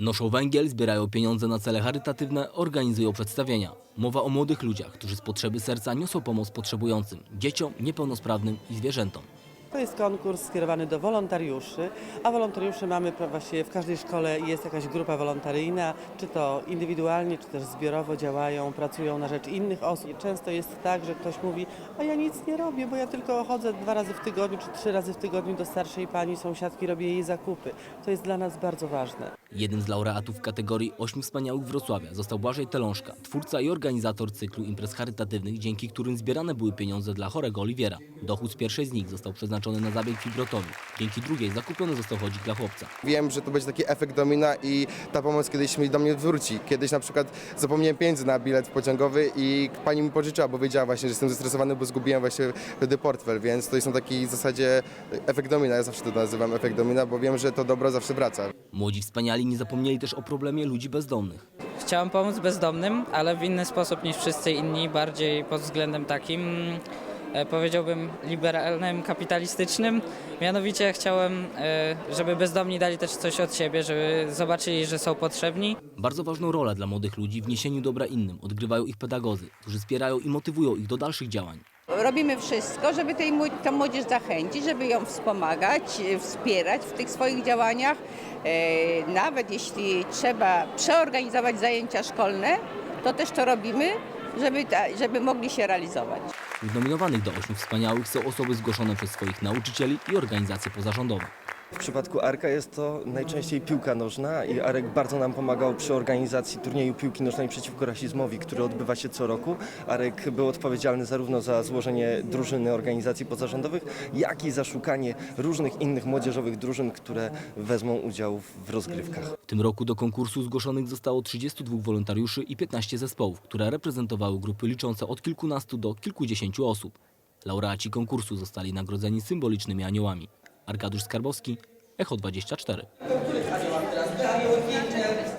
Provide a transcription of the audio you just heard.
Noszą węgiel, zbierają pieniądze na cele charytatywne, organizują przedstawienia. Mowa o młodych ludziach, którzy z potrzeby serca niosą pomoc potrzebującym, dzieciom, niepełnosprawnym i zwierzętom. To jest konkurs skierowany do wolontariuszy, a wolontariuszy mamy właściwie w każdej szkole jest jakaś grupa wolontaryjna, czy to indywidualnie, czy też zbiorowo działają, pracują na rzecz innych osób. Często jest tak, że ktoś mówi, a ja nic nie robię, bo ja tylko chodzę dwa razy w tygodniu, czy trzy razy w tygodniu do starszej pani sąsiadki, robię jej zakupy. To jest dla nas bardzo ważne. Jednym z laureatów kategorii Ośmiu Wspaniałych Wrocławia został Błażej Telążka, twórca i organizator cyklu imprez charytatywnych, dzięki którym zbierane były pieniądze dla chorego Oliwiera. Dochód z pierwszej z nich został przeznaczony na zabieg fibrotomii. Dzięki drugiej zakupiony został chodzik dla chłopca. Wiem, że to będzie taki efekt domina i ta pomoc kiedyś mi do mnie wróci. Kiedyś na przykład zapomniałem pieniędzy na bilet pociągowy i pani mi pożyczyła, bo wiedziała właśnie, że jestem zestresowany, bo zgubiłem właśnie wtedy portfel, więc to jest na takiej zasadzie efekt domina. Ja zawsze to nazywam efekt domina, bo wiem, że to dobro zawsze wraca. Młodzi wspaniali nie zapomnieli też o problemie ludzi bezdomnych. Chciałem pomóc bezdomnym, ale w inny sposób niż wszyscy inni, bardziej pod względem takim, powiedziałbym, liberalnym, kapitalistycznym. Mianowicie chciałem, e, żeby bezdomni dali też coś od siebie, żeby zobaczyli, że są potrzebni. Bardzo ważną rolę dla młodych ludzi w niesieniu dobra innym odgrywają ich pedagodzy, którzy wspierają i motywują ich do dalszych działań. Robimy wszystko, żeby tej, tę młodzież zachęcić, żeby ją wspomagać, e, wspierać w tych swoich działaniach. E, Nawet jeśli trzeba przeorganizować zajęcia szkolne, to też to robimy, żeby, ta- żeby mogli się realizować. Wśród nominowanych do Ośmiu Wspaniałych są osoby zgłoszone przez swoich nauczycieli i organizacje pozarządowe. W przypadku Arka jest to najczęściej piłka nożna i Arek bardzo nam pomagał przy organizacji turnieju piłki nożnej przeciwko rasizmowi, który odbywa się co roku. Arek był odpowiedzialny zarówno za złożenie drużyny organizacji pozarządowych, jak i za szukanie różnych innych młodzieżowych drużyn, które wezmą udział w rozgrywkach. W tym roku do konkursu zgłoszonych zostało 32 wolontariuszy i 15 zespołów, które reprezentowały grupy liczące od kilkunastu do kilkudziesięciu osób. Laureaci konkursu zostali nagrodzeni symbolicznymi aniołami. Arkadiusz Skarbowski, Echo 24.